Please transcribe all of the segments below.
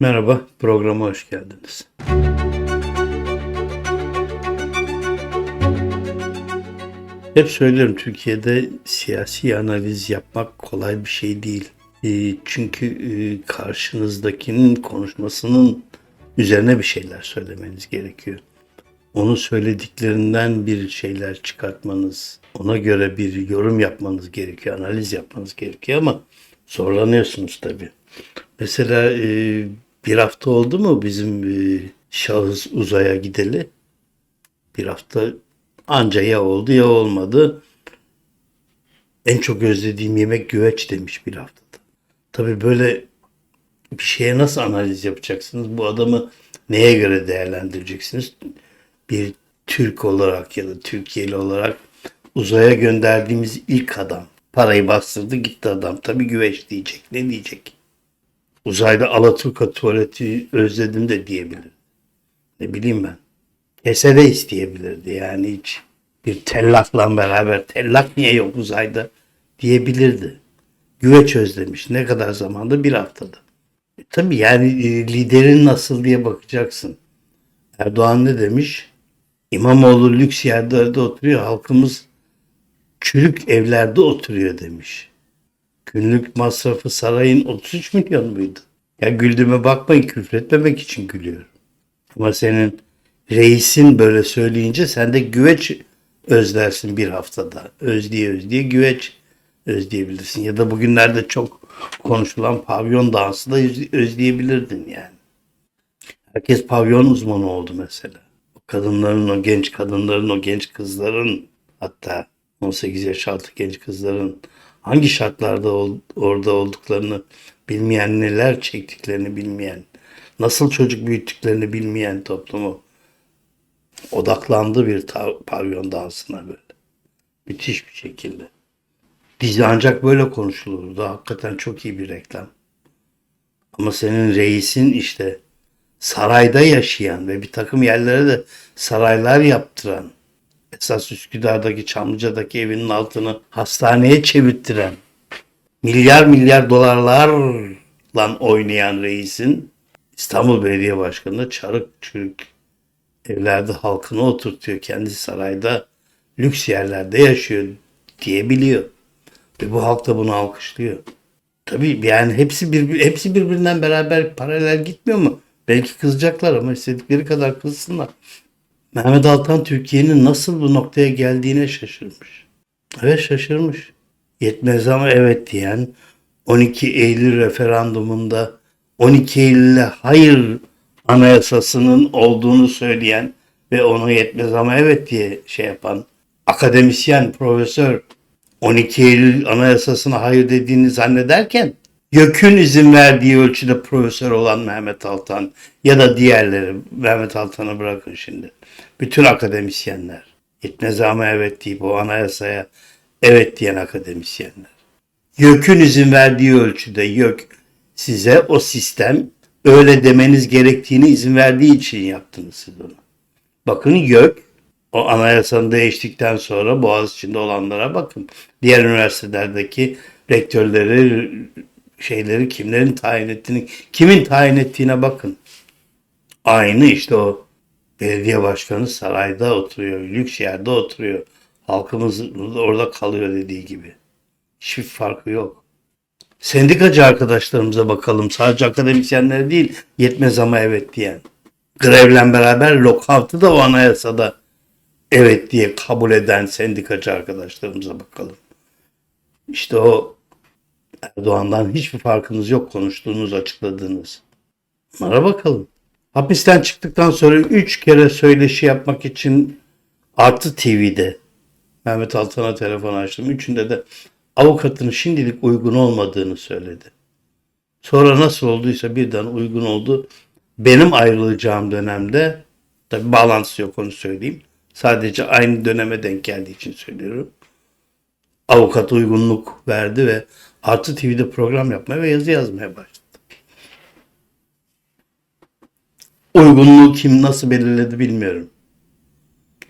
Merhaba, programa hoş geldiniz. Hep söylerim Türkiye'de siyasi analiz yapmak kolay bir şey değil. E, çünkü e, karşınızdakinin konuşmasının üzerine bir şeyler söylemeniz gerekiyor. Onun söylediklerinden bir şeyler çıkartmanız, ona göre bir yorum yapmanız gerekiyor, analiz yapmanız gerekiyor ama zorlanıyorsunuz tabii. Mesela e, bir hafta oldu mu bizim e, şahıs uzaya gideli? Bir hafta anca ya oldu ya olmadı. En çok özlediğim yemek güveç demiş bir haftada. Tabii böyle bir şeye nasıl analiz yapacaksınız? Bu adamı neye göre değerlendireceksiniz? Bir Türk olarak ya da Türkiye'li olarak uzaya gönderdiğimiz ilk adam. Parayı bastırdı gitti adam. Tabii güveç diyecek. Ne diyecek? Uzayda Alaturka tuvaleti özledim de diyebilir. Ne bileyim ben. Kesede isteyebilirdi yani hiç. Bir tellakla beraber tellak niye yok uzayda diyebilirdi. Güveç özlemiş. Ne kadar zamanda? Bir haftada. E, tabii yani e, liderin nasıl diye bakacaksın. Erdoğan ne demiş? İmamoğlu lüks yerlerde oturuyor. Halkımız çürük evlerde oturuyor demiş. Günlük masrafı sarayın 33 milyon muydu? Ya güldüğüme bakmayın küfretmemek için gülüyorum. Ama senin reisin böyle söyleyince sen de güveç özlersin bir haftada. Özleye özleye güveç özleyebilirsin. Ya da bugünlerde çok konuşulan pavyon dansı da öz- özleyebilirdin yani. Herkes pavyon uzmanı oldu mesela. O kadınların, o genç kadınların, o genç kızların hatta 18 yaş altı genç kızların hangi şartlarda ol- orada olduklarını bilmeyen, neler çektiklerini bilmeyen, nasıl çocuk büyüttüklerini bilmeyen toplumu odaklandı bir pavyon dansına böyle. Müthiş bir şekilde. Dizi ancak böyle konuşulurdu. Hakikaten çok iyi bir reklam. Ama senin reisin işte sarayda yaşayan ve bir takım yerlere de saraylar yaptıran, esas Üsküdar'daki Çamlıca'daki evinin altını hastaneye çevirttiren, milyar milyar dolarlarla oynayan reisin İstanbul Belediye Başkanı çarık çürük evlerde halkını oturtuyor. Kendi sarayda lüks yerlerde yaşıyor diyebiliyor. Ve bu halk da bunu alkışlıyor. Tabii yani hepsi bir hepsi birbirinden beraber paralel gitmiyor mu? Belki kızacaklar ama istedikleri kadar kızsınlar. Mehmet Altan Türkiye'nin nasıl bu noktaya geldiğine şaşırmış. Evet şaşırmış. Yetmez ama evet diyen 12 Eylül referandumunda 12 Eylül'e hayır anayasasının olduğunu söyleyen ve onu yetmez ama evet diye şey yapan akademisyen, profesör 12 Eylül anayasasına hayır dediğini zannederken YÖK'ün izin verdiği ölçüde profesör olan Mehmet Altan ya da diğerleri Mehmet Altan'ı bırakın şimdi. Bütün akademisyenler yetmez ama evet deyip o anayasaya evet diyen akademisyenler. YÖK'ün izin verdiği ölçüde YÖK size o sistem öyle demeniz gerektiğini izin verdiği için yaptınız siz onu. Bakın YÖK o anayasanın değiştikten sonra Boğaziçi'nde olanlara bakın. Diğer üniversitelerdeki rektörleri, şeyleri kimlerin tayin ettiğini, kimin tayin ettiğine bakın. Aynı işte o belediye başkanı sarayda oturuyor, lüks yerde oturuyor. Halkımız orada kalıyor dediği gibi. Hiçbir farkı yok. Sendikacı arkadaşlarımıza bakalım. Sadece akademisyenlere değil, yetmez ama evet diyen. Grevle beraber lockout'u da o anayasada evet diye kabul eden sendikacı arkadaşlarımıza bakalım. İşte o Erdoğan'dan hiçbir farkınız yok konuştuğunuz, açıkladığınız. Bunlara bakalım. Hapisten çıktıktan sonra üç kere söyleşi yapmak için Artı TV'de Mehmet Altan'a telefon açtım. Üçünde de avukatın şimdilik uygun olmadığını söyledi. Sonra nasıl olduysa birden uygun oldu. Benim ayrılacağım dönemde tabi bağlantısı yok onu söyleyeyim. Sadece aynı döneme denk geldiği için söylüyorum. Avukat uygunluk verdi ve Artı TV'de program yapmaya ve yazı yazmaya başladı. Uygunluğu kim nasıl belirledi bilmiyorum.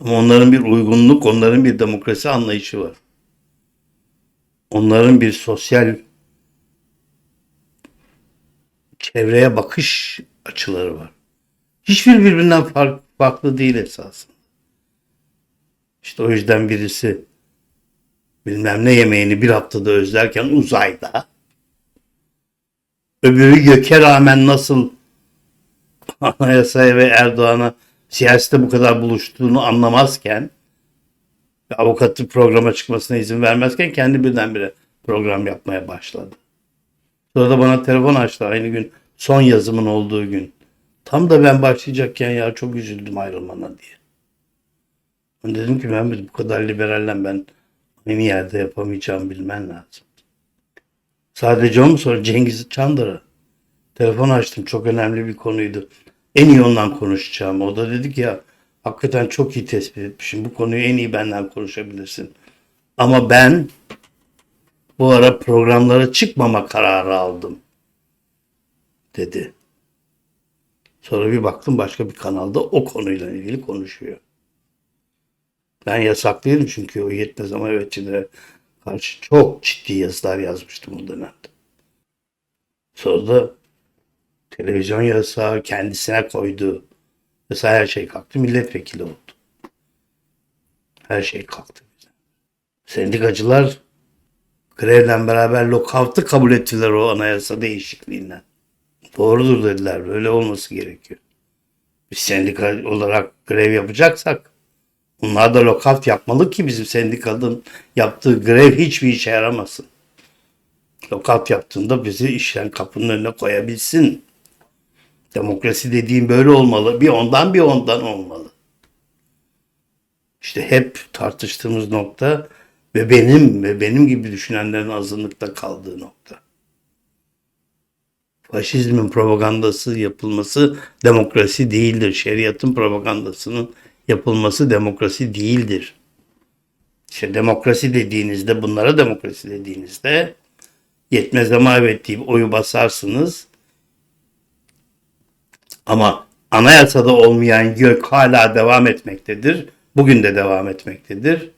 Ama onların bir uygunluk, onların bir demokrasi anlayışı var. Onların bir sosyal çevreye bakış açıları var. Hiçbir birbirinden fark, farklı değil esasında. İşte o yüzden birisi bilmem ne yemeğini bir haftada özlerken uzayda öbürü göke rağmen nasıl anayasaya ve Erdoğan'a siyasette bu kadar buluştuğunu anlamazken ve avukatı programa çıkmasına izin vermezken kendi birdenbire program yapmaya başladı. Sonra da bana telefon açtı aynı gün son yazımın olduğu gün. Tam da ben başlayacakken ya çok üzüldüm ayrılmana diye. Ben dedim ki ben bu kadar liberalle ben aynı yerde yapamayacağımı bilmen lazım. Sadece o mu sonra Cengiz Çandır'a telefon açtım. Çok önemli bir konuydu. En iyi ondan konuşacağım. O da dedi ki ya hakikaten çok iyi tespit etmişim. Bu konuyu en iyi benden konuşabilirsin. Ama ben bu ara programlara çıkmama kararı aldım. Dedi. Sonra bir baktım başka bir kanalda o konuyla ilgili konuşuyor. Ben yasaklıydım çünkü o yetmez ama evetçilere karşı çok ciddi yazılar yazmıştım o dönemde. Sonra da televizyon yasağı kendisine koydu. Mesela her şey kalktı. Milletvekili oldu. Her şey kalktı. Sendikacılar grevle beraber lockout'u kabul ettiler o anayasa değişikliğinden. Doğrudur dediler. Böyle olması gerekiyor. Biz sendika olarak grev yapacaksak onlar da lockout yapmalı ki bizim sendikanın yaptığı grev hiçbir işe yaramasın. Lockout yaptığında bizi işten kapının önüne koyabilsin. Demokrasi dediğim böyle olmalı. Bir ondan bir ondan olmalı. İşte hep tartıştığımız nokta ve benim ve benim gibi düşünenlerin azınlıkta kaldığı nokta. Faşizmin propagandası yapılması demokrasi değildir. Şeriatın propagandasının yapılması demokrasi değildir. İşte demokrasi dediğinizde, bunlara demokrasi dediğinizde yetmez ama evet deyip oyu basarsınız. Ama anayasada olmayan gök hala devam etmektedir. Bugün de devam etmektedir.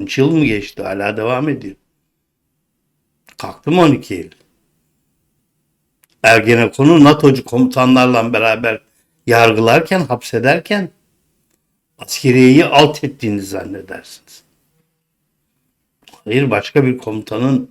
13 yıl mı geçti? Hala devam ediyor. Kalktı mı 12 Eylül? Ergenekon'u NATO'cu komutanlarla beraber yargılarken, hapsederken askeriyeyi alt ettiğini zannedersiniz. Hayır başka bir komutanın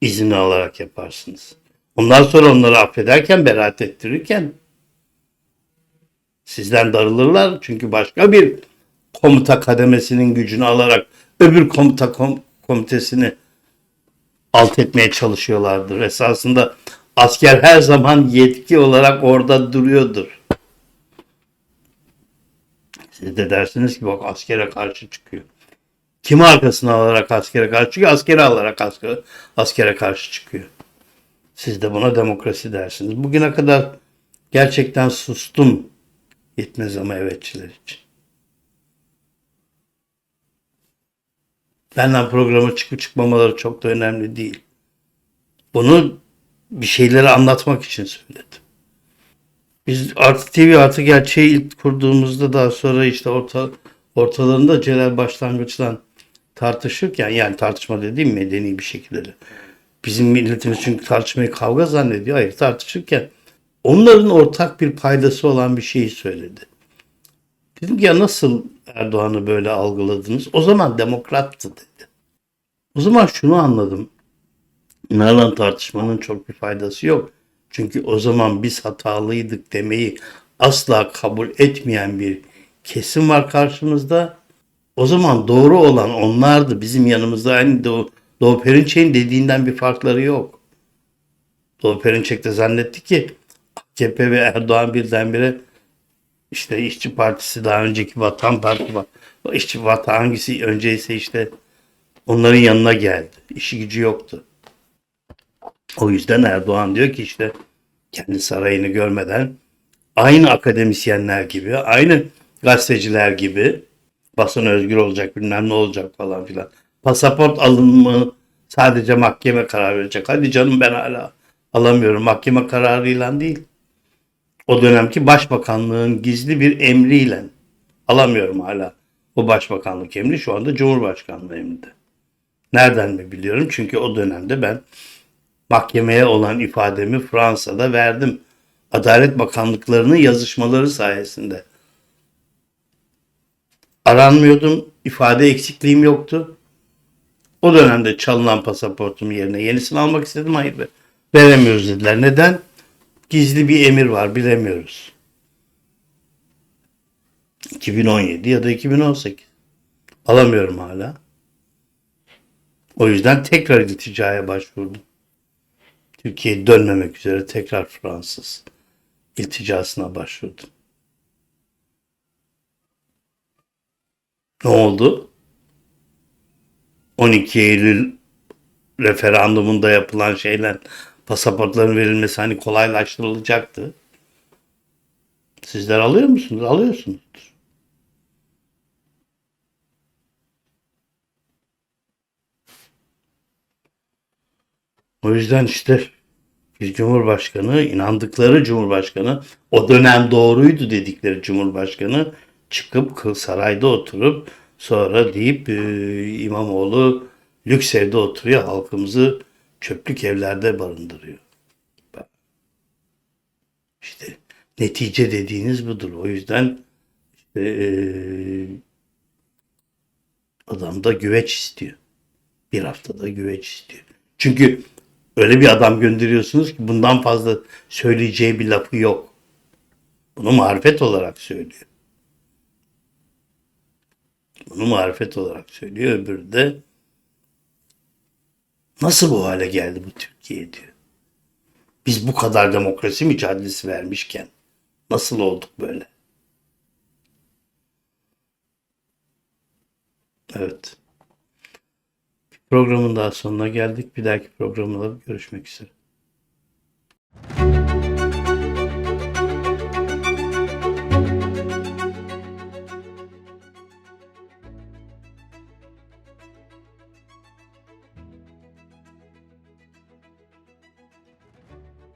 izni alarak yaparsınız. Ondan sonra onları affederken, beraat ettirirken sizden darılırlar. Çünkü başka bir komuta kademesinin gücünü alarak öbür komuta kom komitesini alt etmeye çalışıyorlardır. Esasında asker her zaman yetki olarak orada duruyordur. Siz de dersiniz ki bak askere karşı çıkıyor. Kimi arkasına alarak askere karşı çıkıyor? Askeri alarak askere, askere karşı çıkıyor. Siz de buna demokrasi dersiniz. Bugüne kadar gerçekten sustum. Yetmez ama evetçiler için. Benden programa çıkıp çıkmamaları çok da önemli değil. Bunu bir şeyleri anlatmak için söyledim. Biz Artı TV Artı Gerçeği ilk kurduğumuzda daha sonra işte orta, ortalarında Celal başlangıçtan tartışırken yani tartışma dediğim medeni bir şekilde. Bizim milletimiz çünkü tartışmayı kavga zannediyor. Hayır tartışırken onların ortak bir paydası olan bir şeyi söyledi. Dedim ki ya nasıl Erdoğan'ı böyle algıladınız? O zaman demokrattı dedi. O zaman şunu anladım. Bunlarla tartışmanın çok bir faydası yok. Çünkü o zaman biz hatalıydık demeyi asla kabul etmeyen bir kesim var karşımızda. O zaman doğru olan onlardı. Bizim yanımızda aynı Doğu, Doğu Perinçek'in dediğinden bir farkları yok. Doğu Perinçek de zannetti ki AKP ve Erdoğan birdenbire işte işçi partisi daha önceki vatan parti var. O işçi vatan hangisi önceyse işte onların yanına geldi. İşi gücü yoktu. O yüzden Erdoğan diyor ki işte kendi sarayını görmeden aynı akademisyenler gibi, aynı gazeteciler gibi basın özgür olacak bilmem ne olacak falan filan. Pasaport alınımı sadece mahkeme karar verecek. Hadi canım ben hala alamıyorum. Mahkeme kararıyla değil. O dönemki başbakanlığın gizli bir emriyle alamıyorum hala. O başbakanlık emri şu anda Cumhurbaşkanlığı emrinde. Nereden mi biliyorum? Çünkü o dönemde ben Mahkemeye olan ifademi Fransa'da verdim. Adalet Bakanlıklarının yazışmaları sayesinde. Aranmıyordum. ifade eksikliğim yoktu. O dönemde çalınan pasaportum yerine yenisini almak istedim. Hayır veremiyoruz dediler. Neden? Gizli bir emir var bilemiyoruz. 2017 ya da 2018. Alamıyorum hala. O yüzden tekrar ilticaya başvurdum. Türkiye'ye dönmemek üzere tekrar Fransız ilticasına başvurdum. Ne oldu? 12 Eylül referandumunda yapılan şeyler pasaportların verilmesi hani kolaylaştırılacaktı. Sizler alıyor musunuz? Alıyorsunuzdur. O yüzden işte bir cumhurbaşkanı, inandıkları cumhurbaşkanı, o dönem doğruydu dedikleri cumhurbaşkanı çıkıp sarayda oturup sonra deyip e, İmamoğlu lüks evde oturuyor, halkımızı çöplük evlerde barındırıyor. İşte netice dediğiniz budur. O yüzden işte, e, adam da güveç istiyor. Bir haftada güveç istiyor. Çünkü öyle bir adam gönderiyorsunuz ki bundan fazla söyleyeceği bir lafı yok. Bunu marifet olarak söylüyor. Bunu marifet olarak söylüyor. Öbürü de nasıl bu hale geldi bu Türkiye diyor. Biz bu kadar demokrasi mücadelesi vermişken nasıl olduk böyle? Evet. Programın daha sonuna geldik. Bir dahaki programda görüşmek üzere.